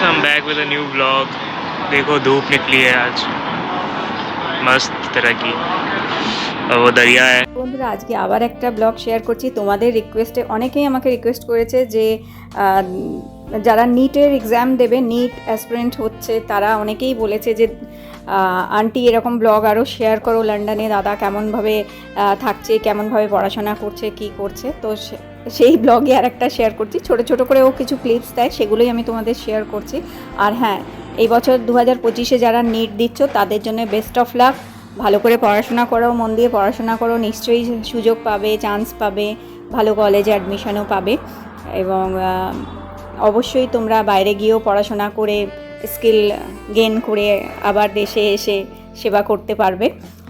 So I'm back with a new vlog. देखो धूप निकली है आज मस्त तरह की और वो दरिया है বন্ধুরা আজকে আবার একটা ব্লগ শেয়ার করছি তোমাদের রিকোয়েস্টে অনেকেই আমাকে রিকোয়েস্ট করেছে যে আহ, যারা নিটের এক্সাম দেবে নিট অ্যাসপিরেন্ট হচ্ছে, তারা অনেকেই বলেছে যে আন্টি এরকম ব্লগ আরও শেয়ার করো লন্ডনে, দাদা কেমনভাবে থাকছে, কেমনভাবে পড়াশোনা করছে, কি করছে। তো সেই ব্লগে আর একটা শেয়ার করছি। ছোট ছোট করে ও কিছু ক্লিপস দেয়, সেগুলোই আমি তোমাদের শেয়ার করছি। আর হ্যাঁ এই বছর দু হাজার পঁচিশে যারা নিট দিচ্ছ, তাদের জন্য বেস্ট অফ লাক ভালো করে পড়াশোনা করো, মন দিয়ে পড়াশোনা করো, নিশ্চয়ই সুযোগ পাবে চান্স পাবে, ভালো কলেজে অ্যাডমিশনও পাবে। এবং অবশ্যই তোমরা বাইরে গিয়েও পড়াশোনা করে স্কিল গেন করে আবার দেশে এসে সেবা করতে পারবে।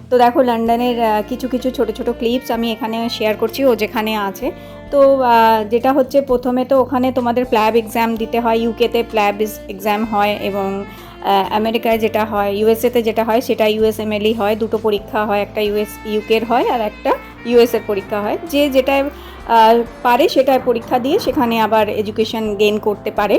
তো দেখো, লন্ডনের কিছু কিছু ছোট ছোট ক্লিপস আমি এখানে শেয়ার করছি, ও যেখানে আছে। তো যেটা হচ্ছে প্রথমে তো ওখানে তোমাদের প্ল্যাব এক্সাম দিতে হয় ইউকেতে প্ল্যাব এক্সাম হয় এবং আমেরিকায় যেটা হয় ইউএসএতে যেটা হয়, সেটা ইউএসএমএলই হয়। দুটো পরীক্ষা হয়, একটা ইউএস ইউকের হয় আর একটা ইউএসএর পরীক্ষা হয়। যে যেটায় পারে সেটায় পরীক্ষা দিয়ে সেখানে আবার এডুকেশন গেইন করতে পারে।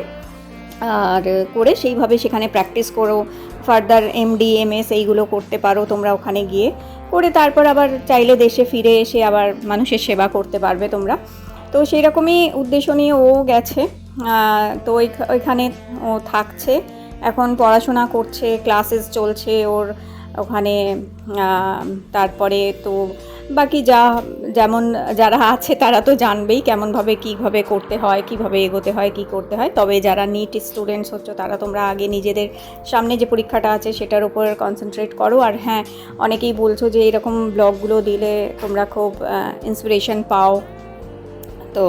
আর করে সেইভাবে সেখানে প্র্যাকটিস করো ফার্দার এমডি এমএস এইগুলো করতে পারো তোমরা ওখানে গিয়ে। করে তারপর আবার চাইলে দেশে ফিরে এসে আবার মানুষের সেবা করতে পারবে তোমরা। তো সেই রকমই উদ্দেশ্য নিয়ে ও গেছে। তো ওইখানে ও থাকছে। এখন পড়াশোনা করছে ক্লাসেস চলছে ওর। ওখানে তারপরে তো বাকি যা, যেমন যারা আছে তারা তো জানবেই কেমনভাবে কীভাবে করতে হয়, কীভাবে এগোতে হয়, কি করতে হয়। তবে যারা নিট স্টুডেন্টস হচ্ছে, তারা তোমরা আগে নিজেদের সামনে যে পরীক্ষাটা আছে সেটার উপর কনসেন্ট্রেট করো। আর হ্যাঁ অনেকেই বলছো যে এরকম ব্লগগুলো দিলে তোমরা খুব ইন্সপিরেশন পাও। তো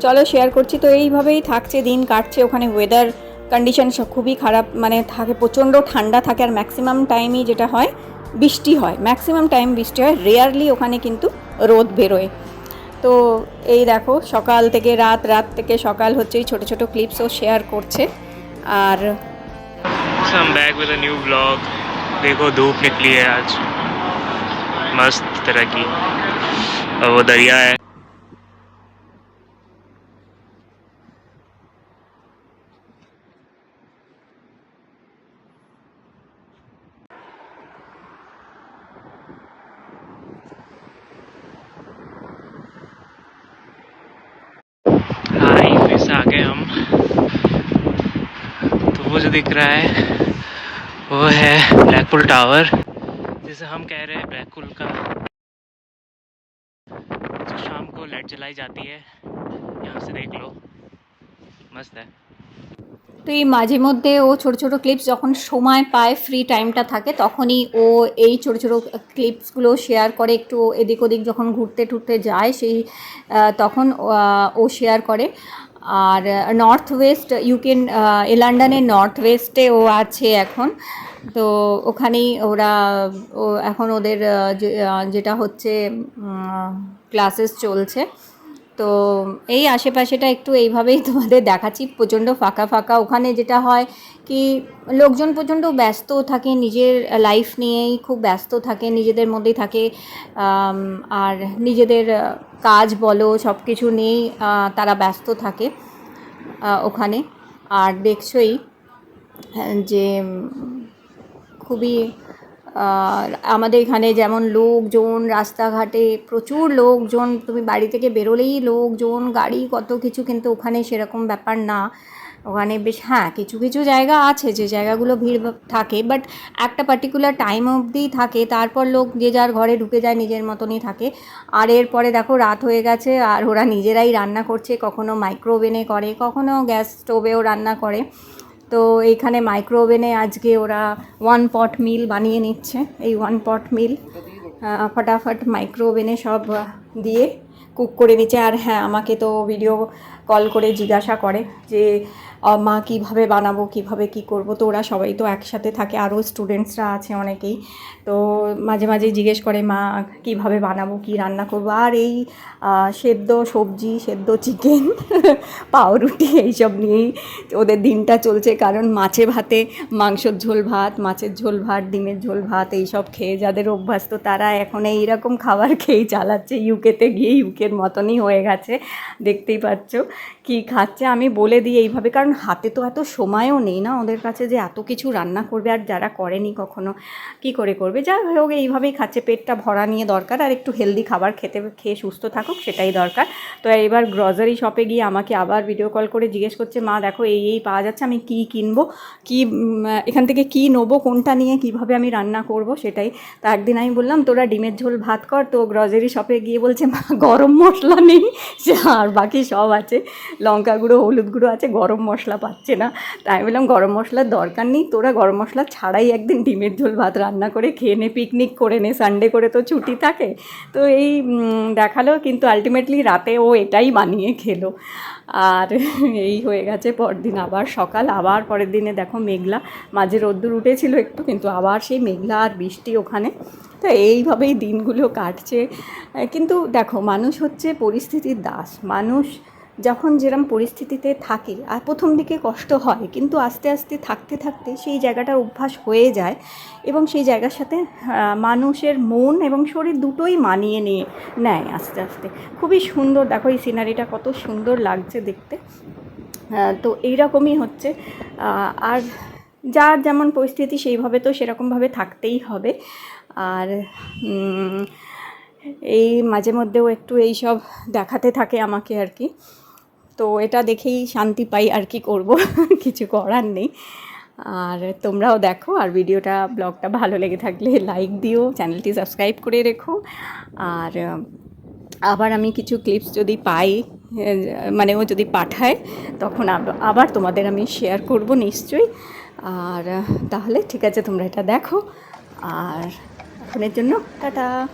চলো শেয়ার করছি। তো এইভাবেই থাকছে, দিন কাটছে। ওখানে ওয়েদার কন্ডিশন খুবই খারাপ। মানে থাকে, প্রচণ্ড ঠান্ডা থাকে আর ম্যাক্সিমাম টাইমই যেটা হয় বৃষ্টি হয় ম্যাক্সিমাম টাইম বৃষ্টি হয় রেয়ারলি ওখানে কিন্তু রোদ বেরোয় তো এই দেখো সকাল থেকে রাত রাত থেকে সকাল হচ্ছে এই ছোটো ছোটো ক্লিপসও শেয়ার করছে আর So I'm back with a new vlog. देखो धूप निकली है आज मस्त तरह की और वो दरिया है तो वो जो दिख रहा है वो है ब्लैकपुल टावर जिसे हम कह रहे हैं ब्लैकपुल का जो शाम को लाइट जलाई जाती है यहाँ से देख लो मस्त है তো এই মাঝে মধ্যে ও ছোট ছোট ক্লিপস যখন সময় পায় ফ্রি টাইমটা থাকে তখনই ও এই ছোট ছোট ক্লিপসগুলো শেয়ার করে একটু এদিক ওদিক যখন ঘুরতে টুরতে যায় সেই আহ, তখন আহ, ও শেয়ার করে আর নর্থ ওয়েস্ট ইউকে লন্ডনের নর্থ ওয়েস্টে ও আছে এখন। তো ওখানেই ওরা এখন ওদের যেটা হচ্ছে ক্লাসেস চলছে। তো এই আশেপাশেটা একটু এইভাবেই তোমাদের দেখাচ্ছি। প্রচণ্ড ফাঁকা ফাঁকা ওখানে যেটা হয় কি লোকজন প্রচণ্ড ব্যস্ত থাকে নিজের লাইফ নিয়েই খুব ব্যস্ত থাকে নিজেদের মধ্যেই থাকে। আর নিজেদের কাজ বলো সব কিছু নিয়েই তারা ব্যস্ত থাকে ওখানে। আর দেখছই হ্যাঁ, যে খুবই আমাদের এখানে যেমন লোকজন, রাস্তাঘাটে প্রচুর লোকজন, তুমি বাড়ি থেকে বেরোলেই লোকজন, গাড়ি কত কিছু কিন্তু ওখানে সেরকম ব্যাপার না। ওখানে বেশ হ্যাঁ কিছু কিছু জায়গা আছে যে জায়গাগুলো ভিড় থাকে বাট একটা পার্টিকুলার টাইম অবধিই থাকে, তারপর লোক যে যার ঘরে ঢুকে যায় নিজের মতনই থাকে। আর এরপরে দেখো রাত হয়ে গেছে, আর ওরা নিজেরাই রান্না করছে, কখনো মাইক্রোওভেনে করে, কখনো গ্যাস স্টোভেও রান্না করে। তো এইখানে মাইক্রো ওভেনে আজকে ওরা ওয়ান পট মিল বানিয়ে নিচ্ছে। এই ওয়ান পট মিল ফটাফট মাইক্রো ওভেনে সব দিয়ে কুক করে নিচ্ছে। আর হ্যাঁ আমাকে তো ভিডিও কল করে জিজ্ঞাসা করে যে মা কীভাবে বানাবো, কীভাবে কি করব, তো ওরা সবাই তো একসাথে থাকে, আরও স্টুডেন্টসরা আছে অনেকেই। তো মাঝে মাঝে জিজ্ঞেস করে, মা, কীভাবে বানাবো, কি রান্না করব? আর এই সেদ্ধ সবজি, সেদ্ধ চিকেন পাউরুটি, এইসব নিয়েই ওদের দিনটা চলছে। কারণ মাছে ভাতে মাংসর ঝোল ভাত, মাছের ঝোল ভাত, ডিমের ঝোল ভাত, এইসব খেয়ে যাদের অভ্যাস তো তারা এখন এইরকম খাবার খেয়েই চালাচ্ছে। ইউকেতে গিয়ে ইউকের মতনই হয়ে গেছে, দেখতেই পাচ্ছ। কি খাচ্ছে আমি বলে দিই এইভাবে। কারণ কারণ হাতে তো এত সময়ও নেই না ওদের কাছে যে এত কিছু রান্না করবে আর যারা করেনি কখনো, কি করে করবে? যা হোক, এইভাবেই খাচ্ছে, পেটটা ভরা নিয়ে দরকার আর একটু হেলদি খাবার খেতে, খেয়ে সুস্থ থাকুক, সেটাই দরকার। তো এবার গ্রসারি শপে গিয়ে আমাকে আবার ভিডিও কল করে জিজ্ঞেস করছে, মা, দেখো এই এই পাওয়া যাচ্ছে, আমি কি কিনবো? কি এখান থেকে কি নেব? কোনটা নিয়ে কীভাবে আমি রান্না করব? সেটাই। তা একদিন আমি বললাম, তোরা ডিমের ঝোল ভাত কর। তো গ্রসারি শপে গিয়ে বলছে, মা, গরম মশলা নেই। আর বাকি সব আছে। লঙ্কা গুঁড়ো, হলুদ গুঁড়ো আছে, গরম মশলা পাচ্ছে না। তাই বললাম, গরম মশলার দরকার নেই, তোরা গরম মশলা ছাড়াই একদিন ডিমের ঝোল, ভাত রান্না করে খেয়ে নে পিকনিক করে নে সানডে করে তো ছুটি থাকে। তো এই দেখাল, কিন্তু আলটিমেটলি রাতে ও এটাই বানিয়ে খেলো। আর এই হয়ে গেছে পরদিন আবার সকাল, আবার পরের দিনে দেখো মেঘলা, মাঝে রোদ্দুর উঠেছিল একটু, কিন্তু আবার সেই মেঘলা আর বৃষ্টি ওখানে। তো এইভাবেই দিনগুলো কাটছে। কিন্তু দেখো, মানুষ হচ্ছে পরিস্থিতির দাস। মানুষ যখন যেরম পরিস্থিতিতে থাকে, আর প্রথম দিকে কষ্ট হয়, কিন্তু আস্তে আস্তে থাকতে থাকতে সেই জায়গাটার অভ্যাস হয়ে যায় এবং সেই জায়গার সাথে মানুষের মন এবং শরীর দুটোই মানিয়ে নিয়ে নেয় আস্তে আস্তে। খুবই সুন্দর, দেখো এই সিনারিটা কত সুন্দর লাগছে দেখতে। তো এইরকমই হচ্ছে। আর যার যেমন পরিস্থিতি সেইভাবে তো সেরকমভাবে থাকতেই হবে। আর এই মাঝে মধ্যেও একটু এই সব দেখাতে থাকে আমাকে আর কি। তো এটা দেখেই শান্তি পাই আর কি করব, কিছু করার নেই। আর তোমরাও দেখো, আর ভিডিওটা, ব্লগটা ভালো লেগে থাকলে লাইক দিও চ্যানেলটি সাবস্ক্রাইব করে রেখো। আর, আবার আমি কিছু ক্লিপস যদি পাই মানে ও যদি পাঠায়, তখন আব- আবার তোমাদের আমি শেয়ার করব নিশ্চয়ই। আর, তাহলে ঠিক আছে, তোমরা এটা দেখো। আর, এখনের জন্য টাটা।